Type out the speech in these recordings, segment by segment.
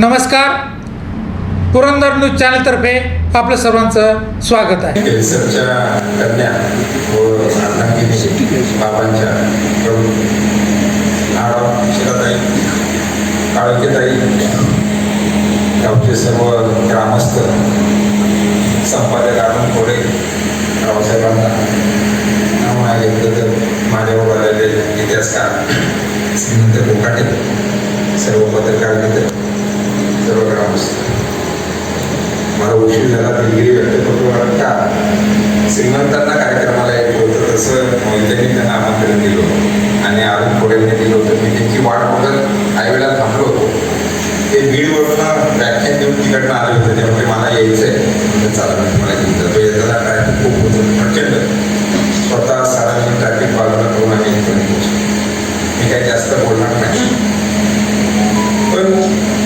नमस्कार. पुरंदर न्यूज चॅनलतर्फे आपलं सर्वांचं स्वागत आहे. केसरच्या कन्या व बाबांच्या प्रभू काळकेताई गावचे सर्व ग्रामस्थ संपादक आनंद कोडे रावसाहेबांना नाव घेतलं तर माझ्यावर आलेले इतिहासकार श्रीमंत कोकाटे सर्व पत्रकार मित्र सर्व ग्रामस्थ मला उशीर झाला दिलगिरी व्यक्त करतो कारण का श्रीमंतांना कार्यक्रमाला येत होतं तसं मोहित्यांनी त्यांना आमंत्रण दिलं होतं आणि अरुण कोडेंनी दिलं होतं मी त्यांची वाट बघत काही वेळा थांबलो होतो ते बीडवरनं व्याख्यान देऊन तिकडनं आले होते त्यामुळे मला यायचं आहे म्हणजे चाललं मला घेऊन जातो येताना ट्रॅफिक खूप होतं प्रचंड स्वतः सारा मी ट्रॅफिक बाजूला करून आम्ही इथपर्यंत मी काही जास्त बोलणार नाही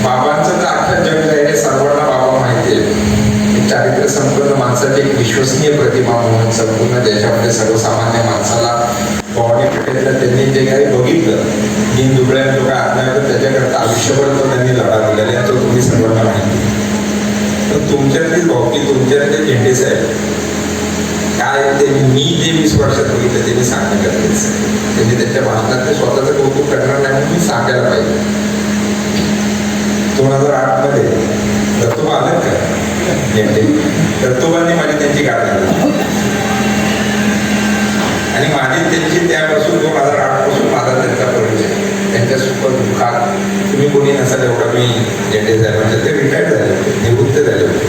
बाबांचं तर अख्खं जग आहे हे सर्वांना बाबा माहिती आहे. चारित्र्य संपन्न माणसाची एक विश्वसनीय प्रतिमा म्हणून संपूर्ण देशामध्ये सर्वसामान्य माणसाला पाहुणे पेठेतलं त्यांनी जे काही बघितलं दिन दुबळ्या लोक आत्महत्या त्याच्याकरता आयुष्यभर तो त्यांनी लढा दिलेला आहे तो तुम्ही सर्वांना माहिती तर पण तुमच्यातली भावकी तुमच्यातले झेंडे साहेब काय ते मी जे वीस वर्षात बघितलं ते मी सांगणं गरजेचं आहे त्यांनी त्यांच्या भाषणात ते स्वतःचं कौतुक करणार नाही म्हणून मी सांगायला पाहिजे. दोन हजार आठमध्ये दत्तोबा आलं का दत्तोबांनी माझी त्यांची गाडी आणि माझी त्यांची त्यापासून दोन हजार आठपासून माझा त्यांचा परिचय त्यांच्या सुख दुःखात तुम्ही कोणी नसाल एवढा. मी झेंडे साहेबांचे ते रिटायर्ड झाले होते. निवृत्त झाले होते.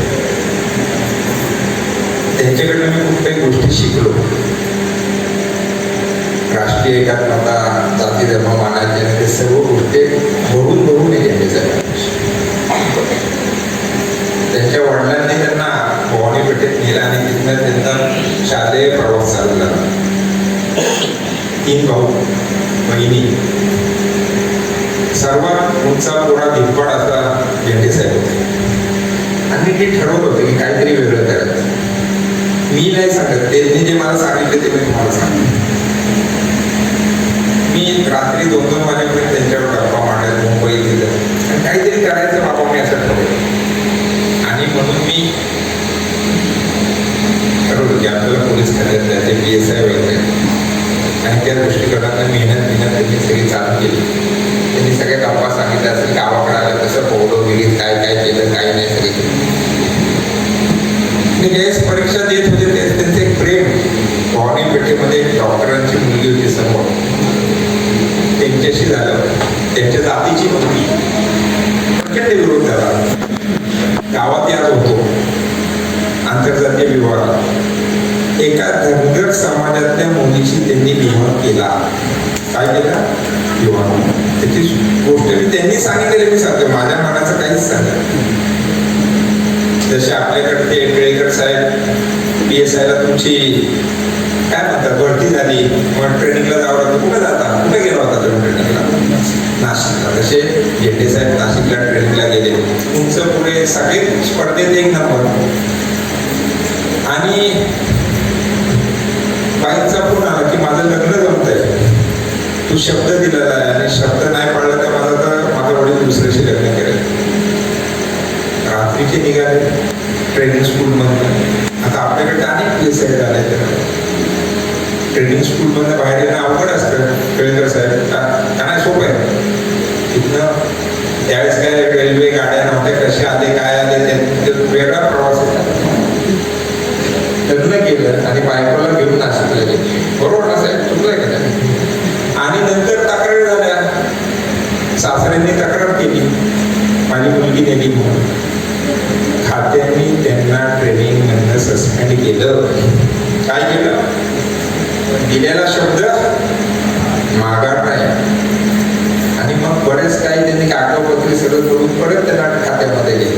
त्यांच्याकडनं मी खूप काही गोष्टी शिकलो. राष्ट्रीय एकात्मता जाती धर्म मानायचे आणि ते सर्व गोष्टी भरून भरून हे झेंडे साहेब. त्यांच्या वडिलांनी त्यांना भवानी पेठेत नेलं आणि तिथनं त्यांचा शालेय प्रवास चालू झाला. तीन भाऊ बहिणी सर्वात उंचा पुरा धिप्पड असा झेंडे साहेब होते. आणि ते ठरवत होते की काहीतरी वेगळं करायचं. मी नाही सांगत. त्यांनी जे मला सांगितले ते मी तुम्हाला सांगितलं मी रात्री दोन दोन वाजेपर्यंत त्यांच्यावर गप्पा मांडल्या मुंबईत काहीतरी करायचं बाबा मी असं ठरवलं आणि म्हणून मी ठरवलं की आपल्याला पोलीस करायचं आहे पी एस आय वगैरे आणि त्या दृष्टिकोनातून मेहनत मेहनत त्यांनी सगळी चालू केली. त्यांनी सगळ्या गप्पा सांगितल्या असेल गावाकडे आलं कसं पोहलं गेली काय काय केलं काय नाही सगळी ज्यावेळेस परीक्षा देत होते त्यावेळेस त्यांचं एक प्रेम. भवानी पेठेमध्ये एक डॉक्टरांची मुलगी होती समोर. त्यांच्याशी झालं. त्यांच्या जातीची मुलगी. प्रचंड विरोध झाला. गावात यात होतो. आंतरजातीय विवाह एका धनगर समाजातल्या मुलीशी त्यांनी विवाह केला. काय केला? विवाह. त्याची गोष्ट मी त्यांनी सांगितलेली मी सांगतो. माझ्या मनाचं काहीच सांगत जसे आपल्याकडे ते टिळेकर साहेब पी एस आयला तुमची काय म्हणतात? भरती झाली. मग ट्रेनिंगला जावं लागतं. कुठे जाता? कुठे गेला होता तुम्ही ट्रेनिंगला? नाशिकला. तसे जेटे साहेब नाशिकला ट्रेनिंगला गेले. तुमचं पुढे सगळे स्पर्धेत एक नंबर. आणि बाईंचा फोन आला की माझं लग्न जमतंय. तू शब्द दिलेला आहे आणि शब्द नाही पाळला तर माझा तर माझा वडील दुसऱ्याशी लग्न केलं. रात्रीचे निघाले. ट्रेनिंग स्कूलमधून. आता आपल्याकडे अनेक प्लेस आहेत झाले तर ट्रेनिंग स्कूलमधनं बाहेर येणं अवघड असतं केळकर साहेब. त्यांना सोपं आहे. तिथनं त्यावेळेस काय रेल्वे गाड्या नव्हत्या कसे आले काय आले ते- वेगळा प्रवास होता. लग्न केलं आणि बायकोला घेऊन नाशिकला गेले. बरोबर ना साहेब? चुकलंय का आणि नंतर तक्रार झाल्या. सासऱ्यांनी तक्रार केली. माझी मुलगी नेली म्हणून. खात्यांनी त्यांना ट्रेनिंग मधनं सस्पेंड केलं. काय केलं? दिलेला शब्द माघार नाही. आणि मग बरेच काही त्यांनी कागदपत्रे सगळं करून परत त्यांना खात्यामध्ये गेले.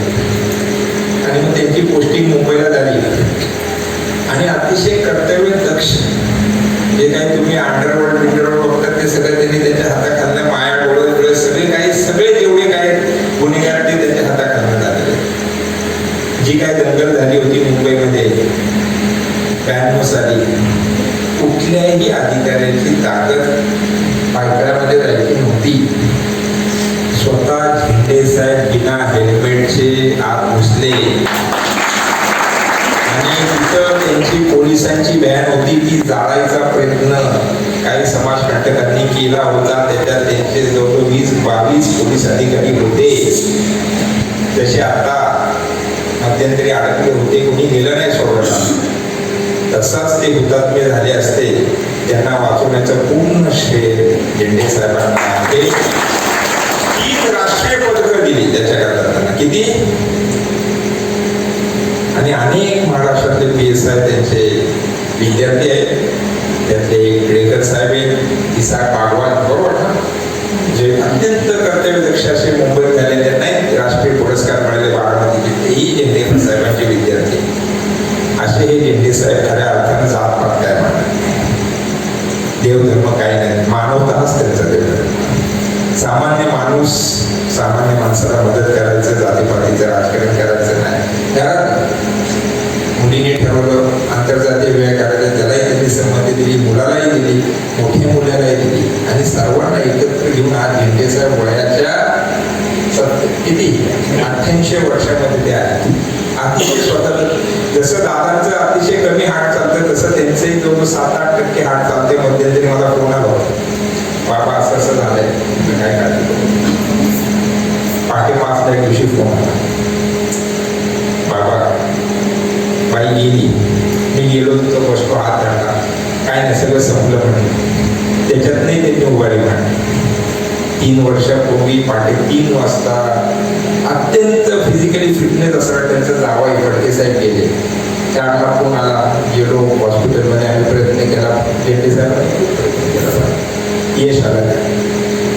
आणि मग त्यांची पोस्टिंग मुंबईला झाली. आणि अतिशय कर्तव्य दक्ष जे काही तुम्ही अंडरवर्ल्ड विंडरवर्ल्ड बघतात ते सगळं त्यांनी त्यांच्या हाताखालनं माया डोळे डोळे सगळे काही सगळे जेवढे काही गुन्हेगार ते त्यांच्या हाताखालनं झालेले. जी काय दंगल झाली होती मुंबईमध्ये ब्याण्णव साली कुठल्याही अधिकाऱ्याची ताकद पायकळामध्ये राहिली नव्हती. स्वतः झेंडे साहेब बिना हेल्मेटचे आत घुसले. आणि तिथं त्यांची पोलिसांची व्हॅन होती ती जाळायचा प्रयत्न काही समाजकंटकांनी केला होता. त्याच्यात त्यांचे जवळ वीस बावीस पोलीस अधिकारी होते. जसे आता मध्यंतरी अडकले होते कोणी गेलं नाही. तसाच ते हुतात्मे झाले असते त्यांना वाचवण्याचं पूर्ण श्रेय झेंडे साहेबांना आहे. तीन राष्ट्रीय पदकं दिली त्याच्याकरता त्यांना किती? आणि अनेक महाराष्ट्रातले पी एस आय त्यांचे विद्यार्थी आहेत. त्यातले केळकर साहेब आहेत इसाक बागवान बरोबर ना? जे अत्यंत कर्तव्यदक्ष असे मुंबईत झाले त्यांनाही राष्ट्रीय पुरस्कार मिळाले बारामतीचे. तेही झेंडेकर साहेबांचे विद्यार्थी. असे हे झेंडे साहेब खऱ्या अर्थानं जात पात काय देवधर्म काही नाही. मानवताच त्यांचा देव सामान्य माणूस सामान्य माणसाला मदत करायचं जातीपातीचं राजकारण करायचं नाही. घरात मुलीने ठरवलं आंतरजातीय वेळ करायला त्यालाही त्यांनी संमती दिली मुलालाही दिली मोठ्या मुलालाही दिली. आणि सर्वांना एकत्र घेऊन आज झेंडे वयाच्या किती? अठ्ठ्याऐंशी वर्षामध्ये ते आहेत अतिशय स्वतः जसं दादांचं अतिशय कमी हाड चालतं तसं त्यांचंही जवळ सात आठ टक्के हाट चालते मध्यंतरी मला फोन आला होता. बाबा असं असं झालंय. मी काय काळजी पाठी पहाटे एक दिवशी फोन आला. बाबा बाई गेली. मी गेलो तिथं बसतो हात धरला काय नाही सगळं संपलं म्हणलं त्याच्यात नाही त्यांनी उभारी म्हणली तीन वर्षापूर्वी पहाटे तीन वाजता अत्यंत फिजिकली फिटनेस असणारा त्यांचा जावा फडके साहेब गेले. चारला फोन आला गेलो हॉस्पिटलमध्ये आम्ही प्रयत्न केला. जेटे साहेबांनी प्रयत्न केला यश आलं.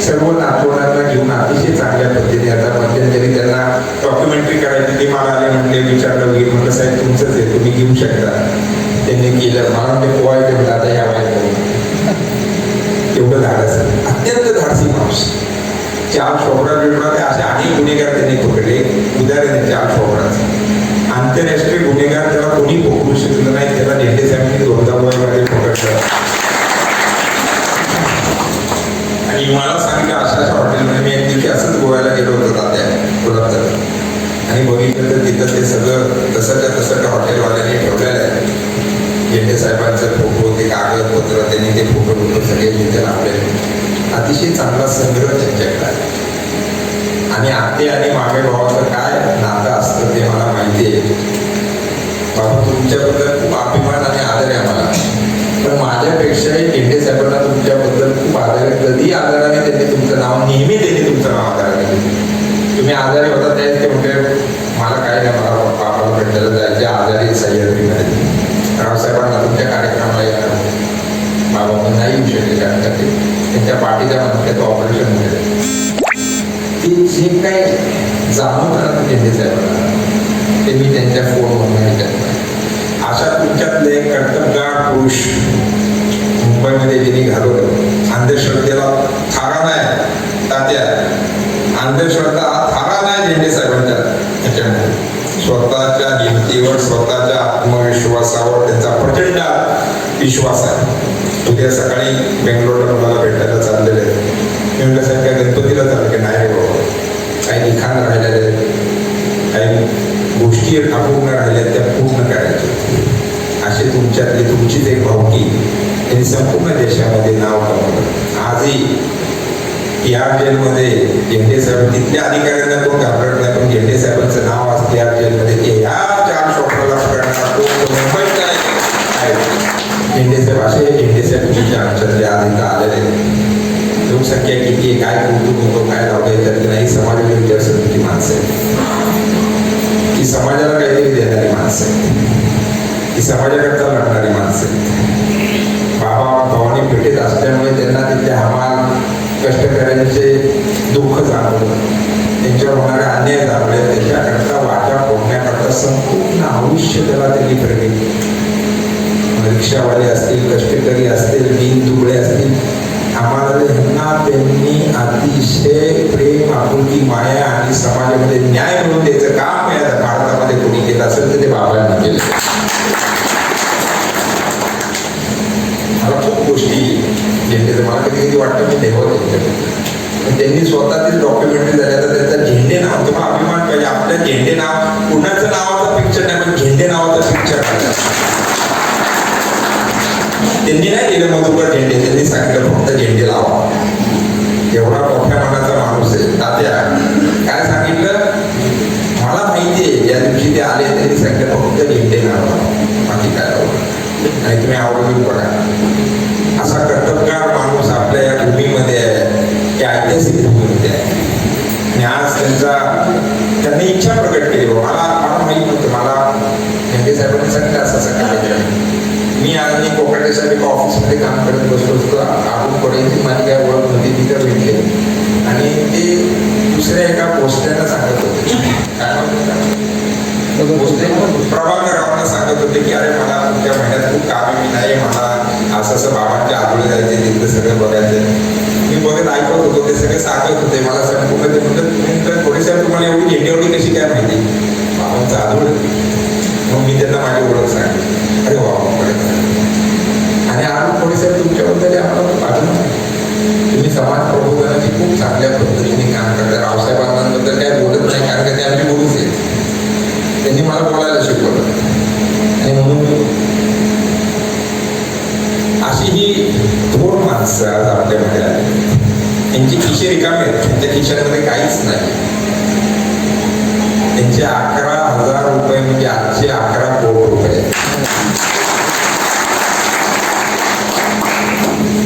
सर्व नातवंडांना घेऊन अतिशय चांगल्या पद्धतीने आता मध्यंतरी त्यांना डॉक्युमेंटरी करायची ते मला आले म्हटले विचारलं वगैरे. म्हटलं साहेब तुमचंच आहे तुम्ही घेऊ शकता. त्यांनी केलं. मला म्हणजे पोहायचे म्हणलं आता या वयात एवढं धाडस अत्यंत धाडसी माणूस. चार शोभरा विरोधात ते असे अनेक गुन्हेगार त्यांनी पकडले. उदाहरण चार शोभराचं आंतरराष्ट्रीय गुन्हेगार त्याला कोणी पकडू शकलं नाही त्याला झेंडे साहेबांनी दोनदा मध्ये पकडलं. आणि मला सांगितलं अशा अशा हॉटेलमध्ये मी एक दिवशी असंच गोव्याला गेलो होतो तात्या कोल्हापूर आणि बघितलं तर तिथं ते सगळं तसं त्या तसं त्या हॉटेलवाल्याने ठेवलेलं आहे. जेंडे साहेबांचं फोटो ते कागदपत्र त्यांनी ते फोटो फोटो सगळे तिथे लावले अतिशय चांगला संग्रह त्यांच्याकडे आहे. आणि आते आणि मागे भावाचं काय नातं असतं ते मला माहिती आहे. बाबा तुमच्याबद्दल खूप अभिमान आणि आदर आहे मला. पण माझ्यापेक्षाही झेंडे साहेबांना तुमच्याबद्दल खूप आदर आहे. कधी आदराने त्यांनी तुमचं नाव नेहमी त्यांनी तुमचं नाव आदराने तुम्ही आजारी होता त्यावेळेस ते म्हणजे मला काय नाही मला बाबाला भेटायला जायचे आजारी सह्याद्रीमध्ये रावसाहेबांना तुमच्या कार्यक्रमाला येणार बाबा पण नाही येऊ शकले कारण ते. त्यांच्या पाठीच्या मणक्याचं ऑपरेशन केलं ती जे काही जाणून ना झेंडे साहेबांना ते मी त्यांच्या फोनवरून ऐकत अशा तुमच्यातले कर्तबगार पुरुष मुंबईमध्ये ज्यांनी घालवलं अंधश्रद्धेला थारा नाही तात्या. अंधश्रद्धा थारा नाही झेंडे साहेबांच्या त्याच्यामुळे स्वतःच्या हिमतीवर स्वतःच्या आत्मविश्वासावर त्यांचा प्रचंड विश्वास आहे. उद्या सकाळी बेंगलोरला मला भेटायला चाललेले आहे. मी म्हटलं साहेब काय गणपतीला चाललं की नाही बाबा. काही लिखाण राहिलेले आहेत काही गोष्टी अपूर्ण राहिल्या त्या पूर्ण करायच्या असे तुमच्यातली तुमचीच एक भावकी त्यांनी संपूर्ण देशामध्ये नाव कमवलं. आजही या जेलमध्ये झेंडे साहेब तिथल्या अधिकाऱ्यांना कोण घाबरत नाही पण गेंडे साहेबांचं नाव असते या जेलमध्ये. की या झेंडे आमच्यातले आलेले लोकसंख्या किती काय कौतुक होतो काय लावता येतात नाही समाजाची विचारसरणीची माणसं आहेत समाजाला काहीतरी देणारी माणसं आहेत समाजाकरता लढणारी माणसं आहेत बाबा भवानी पेठेत असल्यामुळे त्यांना तिथले हमाल कष्टकऱ्यांचे दुःख जाणवलं त्यांच्यावर होणारे अन्याय जाणवले त्याच्याकरता वाटा फोडण्याकरता संपूर्ण आयुष्य त्याला त्यांनी रिक्षावाले असतील कष्टकरी असतील बिन दुबळे असतील आम्हाला ह्यांना त्यांनी अतिशय प्रेम आपुलकी माया आणि समाजामध्ये न्याय मिळून द्यायचं काम मिळालं भारतामध्ये कोणी केलं असेल तर ते बाबांना केलं मला खूप गोष्टी ज्यांच्याचं मला कधी कधी वाटतं मी देवत पण त्यांनी स्वतः ते डॉक्युमेंटरी झाल्या तर त्यांचा झेंडे नाव तुम्हाला अभिमान पाहिजे. आपल्या झेंडे नाव कुणाचं नावाचं पिक्चर नाही पण झेंडे नावाचं पिक्चर त्यांनी नाही दिलं मधुकर झेंडे त्यांनी सांगितलं फक्त झेंडे लावा. एवढा मोठ्या मनाचा माणूस आहे तात्या. काय सांगितलं? मला माहिती आहे ज्या दिवशी ते आले त्यांनी सांगितलं फक्त झेंडे लावा. बाकी काय लावा? आणि तुम्ही आवडून बघा असा कर्तबगार माणूस आपल्या या भूमीमध्ये आहे ते ऐतिहासिक भूमीमध्ये आहे. आणि आज त्यांचा त्यांनी इच्छा प्रकट केली. मला मला माहीत नव्हतं मला झेंडे साहेबांनी सांगितलं असं असं कार्यक्रम. मी आज मी कोकाटे साहेब एका ऑफिसमध्ये काम करत बसलो होतो. त्यांच्याकडे काहीच नाही. त्यांचे अकरा हजार रुपये म्हणजे आजचे अकरा कोटी रुपये.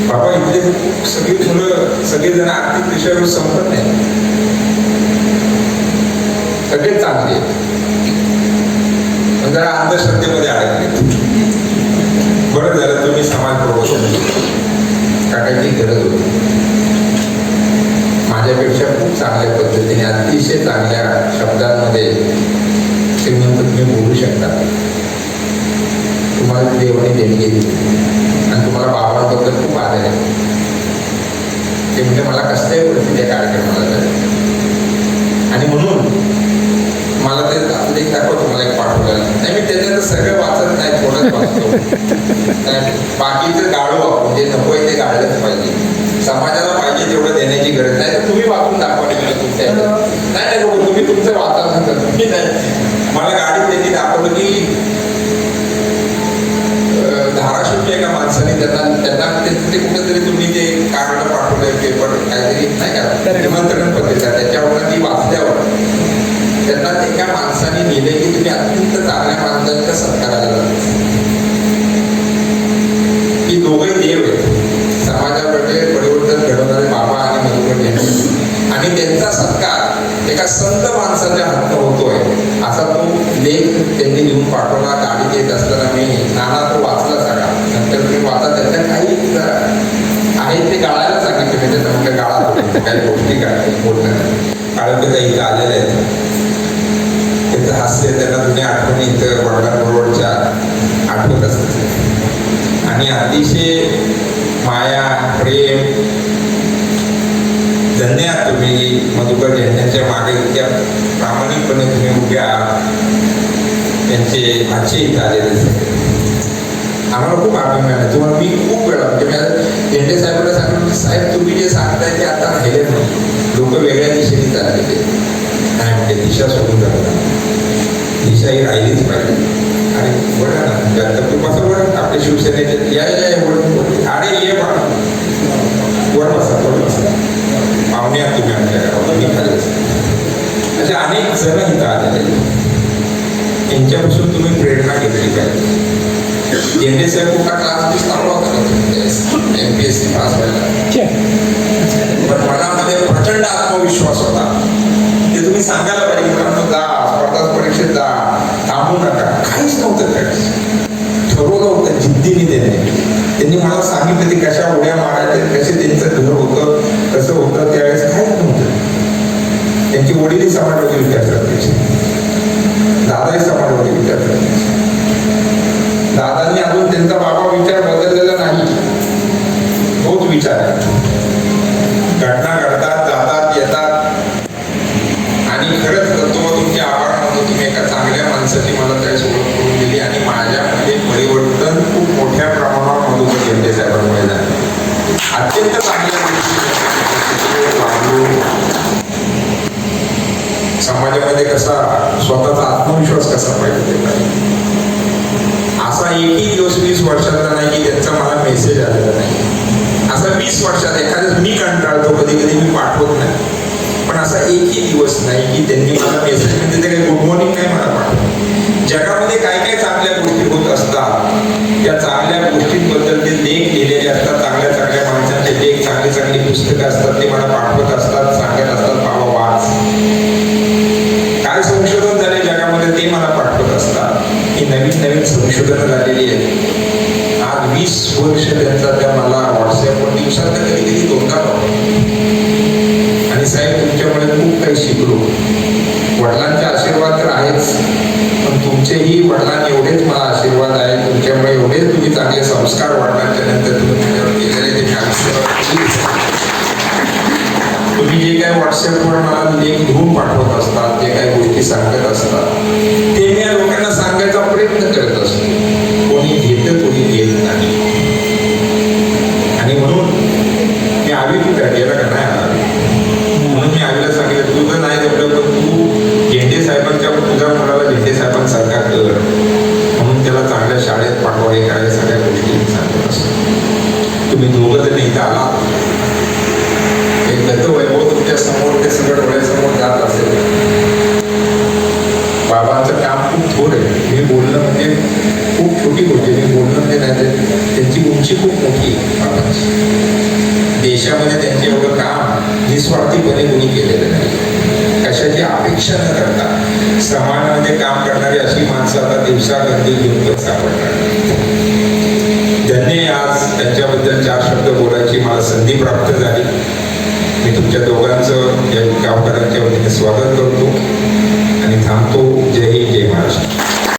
बाबा इथले सगळी मुलं सगळेजण आर्थिक विषयावर संपत नाही. सगळे चांगले आहेत. पण जरा अंधश्रद्धेमध्ये अडकले बरं झालं तुम्ही समाज प्रबोधन टाकायची गरज होती माझ्यापेक्षा खूप चांगल्या पद्धतीने अतिशय चांगल्या शब्दांमध्ये श्रीमंत तुम्ही बोलू शकता. तुम्हाला देवाने देणगी दिली आणि तुम्हाला बाबांबद्दल खूप आदर आहे. ते म्हणजे मला कसल्याही गोष्टी त्या कार्यक्रमाला जायचं आणि म्हणून मला ते आपलं एक दाखवतो मला एक पाठवलेलं नाही मी त्याच्यात सगळं वाचत नाही थोडंच वाचतो. बाकीचं गाळू आपण जे नको आहे ते गाळलंच पाहिजे. समाजाला पाहिजे तेवढं देण्याची गरज नाही. तर तुम्ही वाचून दाखवा मला तुमच्या नाही नाही बघू तुम्ही तुमचं वाचा सांगा. तुम्ही नाही. मला गाडीत त्यांनी दाखवलं की अं, धाराशिवच्या एका माणसाने त्यांना त्यांना ते ते कुठेतरी तुम्ही ते कार्ड पाठवलंय पेपर काहीतरी नाही का? निमंत्रण पत्रिका. त्याच्यावर ती वाचल्यावर त्यांना एका माणसाने लिहिले की तुम्ही अत्यंत चांगल्या माणसांच्या सत्काराला की ही दोघंही काही गोष्टी काय बोलणं काळोखे इथं आलेले आहेत. त्यांचं हास्य त्यांना जुन्या आठवणी इथं वडिलांबरोबरच्या आठवत असतात. आणि अतिशय माया प्रेम धन्य आहात तुम्ही मधुकर यांच्या मागे इतक्या प्रामाणिकपणे तुम्ही उभे आहात. त्यांचे भाचे इथं आलेले आम्हाला खूप अभिमान आहे तुम्हाला मी खूप वेळा म्हणजे झेंडे साहेबांना सांगितलं की साहेब तुम्ही जे सांगताय ते आता राहिले नाही. लोक वेगळ्या दिशेने चाललेले. नाही म्हणजे दिशा सोडून जातात. दिशा ही राहिलीच पाहिजे. आणि बघा ना तू कृपाचं बरं आपल्या शिवसेनेचे या या या, अरे ये बा. वर बसा वर बसा. पाहुणे आहात तुम्ही आमच्या गावात तुम्ही खाली असे अनेक जण इथं आलेले आहेत. त्यांच्यापासून तुम्ही प्रेरणा घेतली पाहिजे. झेंडे साहेब कुठला क्लास बी चालू होता M P S C pass व्हायला पण मनामध्ये प्रचंड आत्मविश्वास होता ते तुम्ही सांगायला पाहिजे मुलांना जा स्पर्धा परीक्षेत जा थांबू नका काहीच नव्हतं त्यावेळेस ठरवलं होतं जिद्दीने त्याने त्यांनी मला सांगितलं ते कशा उड्या मारायच्या कसे त्यांचं घर होतं कसं होतं त्यावेळेस काहीच नव्हतं त्यांची वडीलही समाजवादी विचारतात दादांनी अजून त्यांचा बाबा विचार बदललेला नाही. तोच विचार आहे. घटना घडतात जातात येतात. आणि खरंच तत्व तुमचे आभार मानतो तुम्ही एका चांगल्या माणसाची मला काही ओळख करून दिली आणि माझ्यामध्ये परिवर्तन खूप मोठ्या प्रमाणावर मधुकर घेतले साहेबांमुळे झाले. अत्यंत चांगल्या समाजामध्ये कसा स्वतःचा आत्मविश्वास कसा पाहिजे ते पाहिजे. एकही दिवस वीस वर्षातला नाही की त्यांचा मला मेसेज आलेला नाही. असा वीस वर्षात एखादं मी कंटाळतो कधी कधी मी पाठवत नाही. पण असा एकही दिवस नाही की त्यांनी मला मेसेज म्हणजे ते काही गुड मॉर्निंग नाही मला पाठवत. जगामध्ये काय काय चांगल्या गोष्टी होत असतात. त्या चांगल्या गोष्टींबद्दल ते लेख लिहिलेले असतात. चांगल्या चांगल्या माणसांचे लेख चांगली चांगली पुस्तकं असतात ते मला पाठवत असतात सांगत असतात. ते मी लोकांना सांगायचा प्रयत्न करत असतो कोणी घेतं कोणी घेत नाही आणि म्हणून मी आवी कुठे गेला का नाही आला म्हणून मी आवीला सांगितलं तुझं नाही जमलं पण तू झेंडे साहेबांच्या तुझ्या मुलाला झेंडे साहेबांसारखा कर म्हणून त्याला चांगल्या शाळेत पाठवा हे काय सगळ्या गोष्टी मी सांगत असतो तुम्ही दोघं जण इथं आला एक दत्त वैभव तुमच्यासमोर ते सगळं डोळ्यासमोर जात असेल बाबांचं काम खूप थोड आहे मी बोलणं म्हणजे खूप छोटी गोष्ट मी बोलणं म्हणजे नाही त्यांची उंची खूप मोठी बाबांची देशामध्ये त्यांचे एवढं काम निस्वार्थीपणे कोणी केलेलं नाही. कशाची अपेक्षा न करता समाजामध्ये काम करणारी अशी माणसं आता दिवसागंदी घेऊन सापडणार त्यांनी आज त्यांच्याबद्दल चार शब्द बोलायची मला संधी प्राप्त झाली मी तुमच्या दोघांचं या गावकऱ्यांच्या वतीने स्वागत करतो आणि थांबतो. जय